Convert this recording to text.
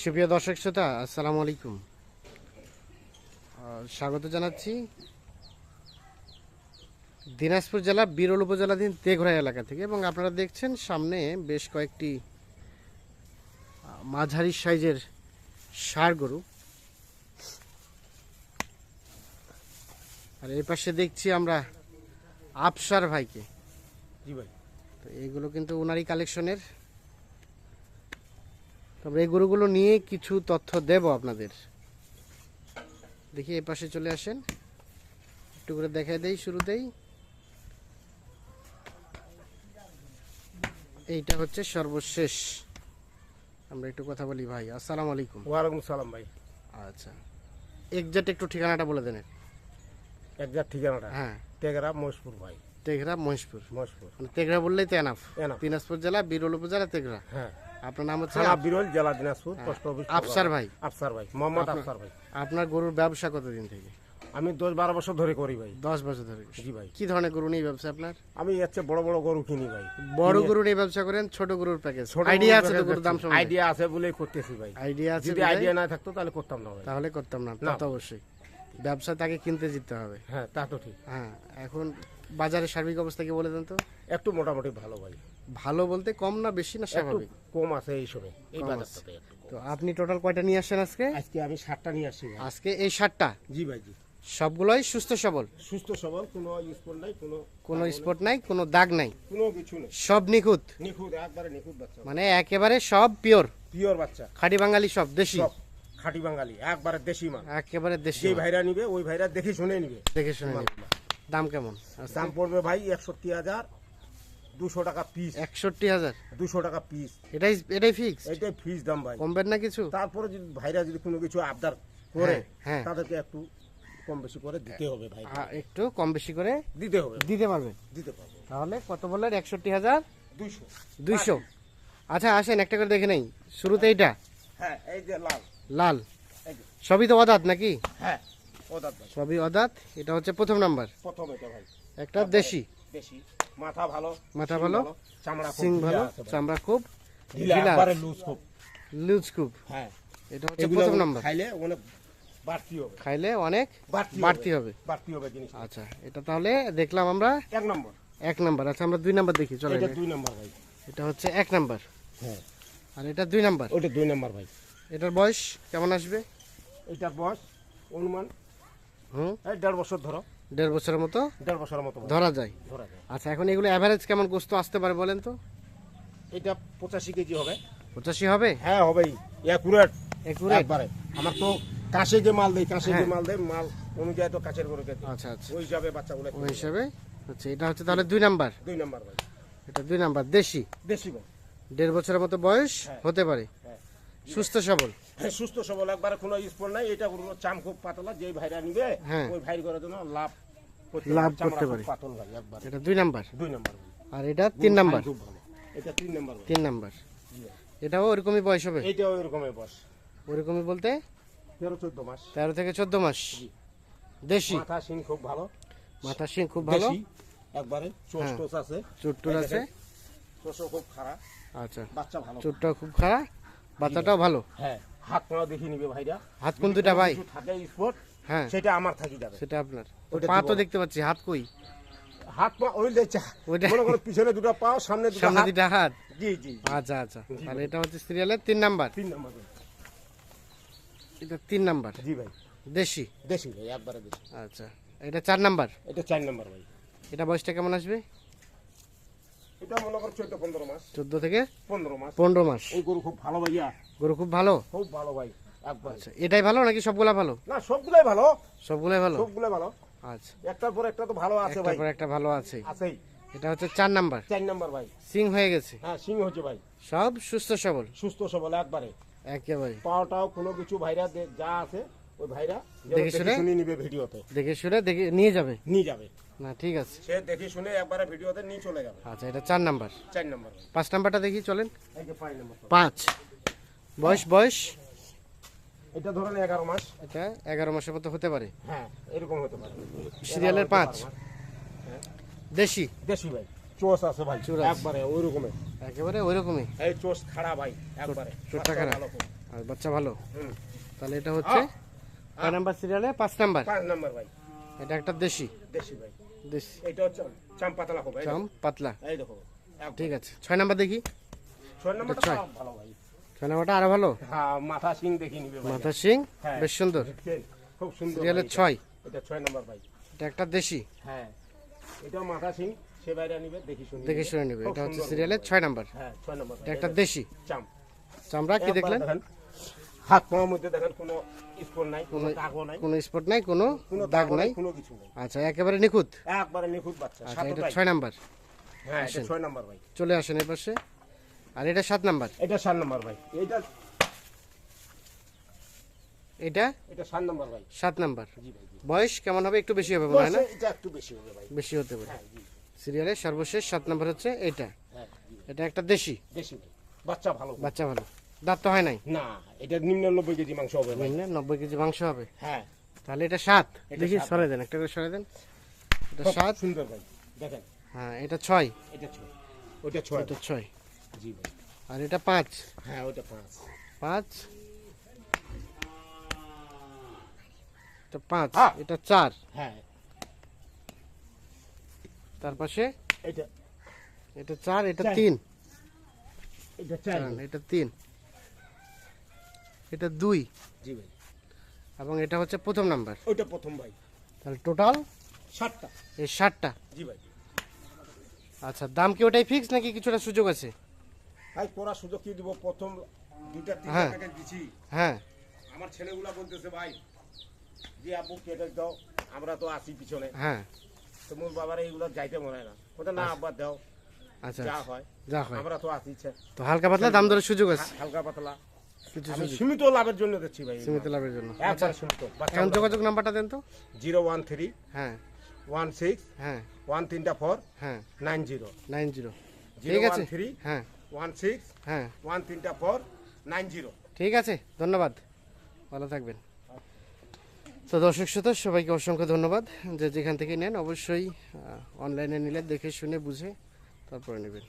সুপ্রিয় দর্শক শ্রোতা আসসালামু আলাইকুম। স্বাগত জানাচ্ছি দিনাজপুর জেলা বিরল উপজেলাধীন তেঘরা এলাকা থেকে এবং আপনারা দেখছেন সামনে বেশ কয়েকটি মাঝারি সাইজের ষাড় গরু। আর এই পাশে দেখছি আমরা আফসার ভাইকে। জি ভাই। তো এগুলো কিন্তু ওনারই কালেকশনের তবে এই গরুগুলো নিয়ে কিছু তথ্য দেব আপনাদের। দেখি এই পাশে চলে আসেন। একটু করে দেখাই দেই শুরুতেই এইটা হচ্ছে সর্বশেষ। আমরা একটু কথা বলি ভাই। আসসালামু আলাইকুম। ওয়ালাইকুম সালাম ভাই। আচ্ছা। একজাক্ট একটু ঠিকানাটা বলে দেন। একজাক্ট ঠিকানাটা? হ্যাঁ। তেগরা মহেশপুর ভাই। তেঘরা মহেশপুর। মহেশপুর। মানে তেঘরা বললেই তো এনাফ। দিনাজপুর জেলা বিরল উপজেলা তেঘরা হ্যাঁ। আপনার নাম হচ্ছে থানা বিরল জেলা দিনাজপুর পোস্ট অফিস আফসার ভাই। আফসার ভাই মোহাম্মদ আফসার ভাই। আপনার গরুর ব্যবসা কতদিন থেকে? আমি দশ বারো বছর ধরে করি ভাই। দশ বছর ধরে জি ভাই। কি ধরনের গরু নিয়ে ব্যবসা আপনার? আমি হচ্ছে বড় বড় গরু কিনি ভাই। বড় গরু নিয়ে ব্যবসা করেন ছোট গরুর প্যাকেজ আইডিয়া আছে তো গরুর দাম সম্বন্ধে? আইডিয়া আছে বলেই করতেছি ভাই। আইডিয়া আছে যদি আইডিয়া না থাকতো তাহলে করতাম না ভাই। তাহলে করতাম না তা তো অবশ্যই। ব্যবসা তাকে কিনতে যেতে হবে। হ্যাঁ তা তো ঠিক। হ্যাঁ এখন বাজারের সার্বিক অবস্থা কি বলে দেন তো? একটু মোটামুটি ভালো ভাই। ভালো বলতে কম না বেশি না স্বাভাবিক? কম আছে এই সময় এই বাজারটাতে তো আপনি টোটাল কয়টা নিয়ে আসেন আজকে? আজকে আমি সাতটা নিয়ে আসছি আজকে এই সাতটা? জি ভাই জি। সবগুলোই সুস্থ সবল? সুস্থ সবল কোনো স্পট নাই কোনো কোনো স্পট নাই। কোনো দাগ নাই? কোনো কিছু নেই। সব নিখুঁত? নিখুঁত একবারে নিখুঁত বাচ্চা। মানে একেবারে সব পিওর পিওর বাচ্চা। খাঁটি বাঙালি সব দেশি? সব খাঁটি বাঙালি একবারে দেশি মাল। একেবারে দেশি যে ভাইরা নিবে ওই ভাইরা দেখে শুনে নিবে। দেখে শুনে। দাম কেমন? দাম পড়বে ভাই একষট্টি হাজার দুশো টাকা পিস একষট্টি হাজার। দুশো টাকা পিস এটাই এটাই ফিক্স এইটাই ফিস দাম ভাই। কমবেন না কিছু? তারপরে যদি ভাইরা যদি কোনো কিছু আবদার করে হ্যাঁ, হ্যাঁ। তাদেরকে একটু কম বেশি করে দিতে হবে ভাই। আ, একটু কম বেশি করে দিতে হবে। দিতে পারবেন দিতে পারব। তাহলে কত বললেন? একষট্টি হাজার? দুইশো। দুইশো। আচ্ছা আসেন একটা করে দেখে নেই। শুরুতে এইটা। হ্যাঁ এই যে লাল। লাল। সবই তো অদাত নাকি? হ্যাঁ ভাই। সবই অদাত। এটা হচ্ছে প্রথম নাম্বার। প্রথম এটা ভাই। একটা দেশি। বেশি মাথা ভালো মাথা ভালো, চামড়া সিং ভালো চামড়া খুব ঢিলা লুজ খুব। লুজ খুব। হ্যাঁ। এটা হচ্ছে প্রথম নাম্বার। খাইলে অনেক বাড়তি হবে। খাইলে অনেক বাড়তি বাড়তি হবে। বাড়তি হবে জিনিস আচ্ছা এটা তাহলে দেখলাম আমরা এক নম্বর। এক নাম্বার। আচ্ছা আমরা দুই নাম্বার দেখি চলে এটা দুই নম্বর ভাই। এটা হচ্ছে এক নাম্বার। হ্যাঁ। আর এটা দুই নাম্বার। ওটা দুই নম্বর ভাই। এটার বয়স কেমন আসবে? এটার বয়স অনুমান। হুম? এই দেড় বছর ধরো। দেড় বছরের মতো? দেড় বছরের মতো ধরা যায়। ধরা যায়। আচ্ছা এখন এগুলো অ্যাভারেজ কেমন গোস্ত আসতে পারে বলেন তো? এটা পঁচাশি কেজি হবে। পঁচাশি হবে? হ্যাঁ হবেই। একুরেট একুরেট একবারে। আমার তো কাছে যে মাল দেয় কাছে যে হ্যাঁ। মাল দেয় মাল অনুযায়ী তো কাছের গরুকে। আচ্ছা আচ্ছা। ওই হিসাবে বাচ্চাগুলো ওই হিসাবে? আচ্ছা এটা হচ্ছে তাহলে দুই নাম্বার? দুই নম্বর ভাই এটা দুই নাম্বার। দেশি? দেশি ভাই দেড় বছরের মতো বয়স হ্যাঁ। হতে পারে। সুস্থ সবল। হ্যাঁ, সুস্থ সবল একবারে কোনো স্পট নাই এটা চাম খুব পাতলা যেই ভাইরা নিবে হ্যাঁ। ওই ভাই করার জন্য লাভ লাভ করতে পারে। এটা দুই নাম্বার। দুই নম্বর আর এটা তিন নাম্বার। এটা তিন নম্বর তিন নাম্বার। এটাও ওরকমই বয়স হবে? এটাও ওরকমই বয়স। ওরকমই বলতে? তেরো চোদ্দ মাস। তেরো থেকে চোদ্দ মাস। দেশি? মাথা সিং খুব ভালো। মাথা শিং খুব ভালো? একবারে চোষ হ্যাঁ। আছে। চুটটুর আছে? চোষও খুব খারাপ আচ্ছা। বাচ্চা ভালো। চুটটাও খুব খারাপ বাচ্চাটাও ভালো? হ্যাঁ হাত পা দেখে নিবে ভাইরা। হাত কোন দুটা ভাই? থাকে স্পট হ্যাঁ। সেটা আমার থাকি যাবে। সেটা আপনার। পা তো দেখতে পাচ্ছি হাত কই? হাত পা ওই লেচা ওইটা- পিছনে দুটো পাও সামনে দুটো সামনে দুটা হাত? জি জি। জি। আচ্ছা। আচ্ছা তাহলে এটা হচ্ছে সিরিয়ালের তিন নাম্বার। তিন নম্বর এটা তিন নাম্বার। জি ভাই। দেশি? দেশি ভাই একবারে দেশি। আচ্ছা। এটা চার নাম্বার? এটা চার নম্বর ভাই। এটা বয়সটা কেমন আসবে? এটা মনে করো চোদ্দ পনেরো মাস। চোদ্দ থেকে পনেরো মাস। পনেরো মাস। এই গরু খুব ভালো ভাইয়া। গরু খুব ভালো? খুব ভালো ভাই একবার। আচ্ছা এটাই ভালো নাকি সবগুলা ভালো? না সবগুলাই ভালো। সবগুলাই ভালো? সবগুলাই ভালো। আচ্ছা। একটার পর একটা তো ভালো আছে একটার ভাই। পর একটা ভালো আছে। আছেই। এটা হচ্ছে চার নাম্বার। চার নম্বর ভাই। সিং হয়ে গেছে। হ্যাঁ সিং হচ্ছে ভাই। সব সুস্থ সবল। সুস্থ সবল একবারে। একেবারে। পাওয়াটাও কোনো কিছু ভাইরা যা আছে ওই ভাইরা দেখে দেখে শুনে? শুনে নিবে ভিডিওতে। দেখে শুনে দেখে নিয়ে যাবে? নিয়ে যাবে। না ঠিক আছে। সে দেখে শুনে একবারে ভিডিওতে নিয়ে চলে যাবে। আচ্ছা এটা চার নাম্বার। চার নম্বর। পাঁচ নাম্বারটা দেখি চলেন। পাঁচ বয়স বয়স? এটা ধরেন এগারো মাস। এটা এগারো মাসের মতো হতে পারে। হ্যাঁ এরকম হতে পারে। সিরিয়ালের পাঁচ। দেশি? দেশি ভাই। আছে ভাই একবারে ওই রকমের একেবারে ওই রকমই এই চোষ খাড়া ভাই একবারে। চোরটা বাচ্চা খাড়া। ভালো আর বাচ্চা ভালো। হুম। তাহলে এটা হচ্ছে কয় নাম্বার সিরিয়ালে পাঁচ নাম্বার। পাঁচ নাম্বার ভাই। এটা একটা দেশি। দেশি ভাই। দেশি। এটা হচ্ছে চাম পাতলা হবে চাম পাতলা। এই দেখো। ঠিক আছে। ছয় নাম্বার দেখি? ছয় নাম্বারটা ভালো ভাই। ছয় নাম্বারটা আরও ভালো? হ্যাঁ মাথা সিং দেখে নিবে ভাই। মাথা সিং? হ্যাঁ। বেশ সুন্দর। খুব সুন্দর সিরিয়ালে। ছয়। এটা। ছয় নাম্বার ভাই। এটা একটা দেশি। হ্যাঁ। এটা মাথা সিং সে বাইরে নিবে দেখি শুনি দেখে শুনে নেবে। এটা হচ্ছে সুন্দর সিরিয়ালে ছয় নাম্বার। হ্যাঁ ছয় নাম্বার এটা একটা দেশি। চাম। চামড়া কি দেখলেন? হাত পাওয়ার মধ্যে দেখেন কোনো স্পোর নাই কোনো দাগও নাই। কোনো স্পট নাই কোনো দাগ নাই। কোনো কিছু নাই। আচ্ছা একেবারে নিখুঁত? একবারে নিখুঁত বাচ্চা আচ্ছা এটা ছয় নাম্বার। হ্যাঁ এটা ছয় নাম্বার ভাই। চলে আসেন এই পাশে। আর এটা সাত নাম্বার? এটা সাত নাম্বার ভাই। এটা এটা? সাত নাম্বার ভাই। সাত নাম্বার। জি ভাই বয়স কেমন হবে? একটু বেশি হবে মনে না? এটা একটু বেশি হবে ভাই। বেশি হতে পারে। হ্যাঁ সিরিয়ালে সর্বশেষ সাত নাম্বার হচ্ছে এটা। হ্যাঁ এটা একটা দেশি? বাচ্চা ভালো। বাচ্চা ভালো। দাঁত তো হয় নাই? না এটা নিম্ন নব্বই কেজি মাংস হবে বুঝলেন নব্বই কেজি মাংস হবে? হ্যাঁ। তাহলে এটা সাত। দেখি সরে দেন একটা করে সরে দেন। এটা সাত। সুন্দর ভাই দেখেন। হ্যাঁ এটা ছয়। এটা ছয়। ওটা ছয়। এটা ছয়। জি ভাই। আর এটা পাঁচ। হ্যাঁ ওটা পাঁচ। পাঁচ। এটা পাঁচ। হ্যাঁ। এটা চার। হ্যাঁ। তার পাশে? এটা এটা চার এটা তিন। এটা চার। এটা তিন। এটা দুই। জি ভাই। এবং এটা হচ্ছে প্রথম নাম্বার। ওইটা প্রথম ভাই। তাহলে টোটাল সাতটা এই ষাটটা। জি ভাই। আচ্ছা দাম কি ওটাই ফিক্স নাকি কিছুটা সুযোগ আছে? ভাই পড়ার সুযোগ কি দিব? প্রথম দুটা তিনটা হ্যাঁ। টাকা দিছি। হ্যাঁ। আমার ছেলেগুলা বলতেছে ভাই যে আপু কেটে দাও আমরা তো আসি পিছনে। হ্যাঁ। তো মোর বাবার এইগুলো যাইতে মনে হয় না। ওটা না আব্বা দাও। আচ্ছা যা হয়। যা হয়। আমরা তো আসিছে তো হালকা পাতলা দাম দরের সুযোগ আছে। হালকা পাতলা। আমি সীমিত লাভের জন্য দিচ্ছি ভাই। সীমিত লাভের জন্য। একবার সীমিত। এখন যোগাযোগ নাম্বারটা দেন তো। জিরো ওয়ান থ্রি হ্যাঁ। ওয়ান সিক্স হ্যাঁ। ওয়ান তিনটা ফোর হ্যাঁ। Nine zero. Nine zero. ঠিক আছে? থ্রি হ্যাঁ। ওয়ান সিক্স হ্যাঁ। ওয়ান তিনটা ফোর নাইন জিরো। ঠিক আছে ধন্যবাদ। ভালো থাকবেন। তো দর্শক শ্রোতা সবাইকে অসংখ্য ধন্যবাদ। যে যেখান থেকে নেন অবশ্যই অনলাইনে নিলে দেখে শুনে বুঝে তারপরে নেবেন।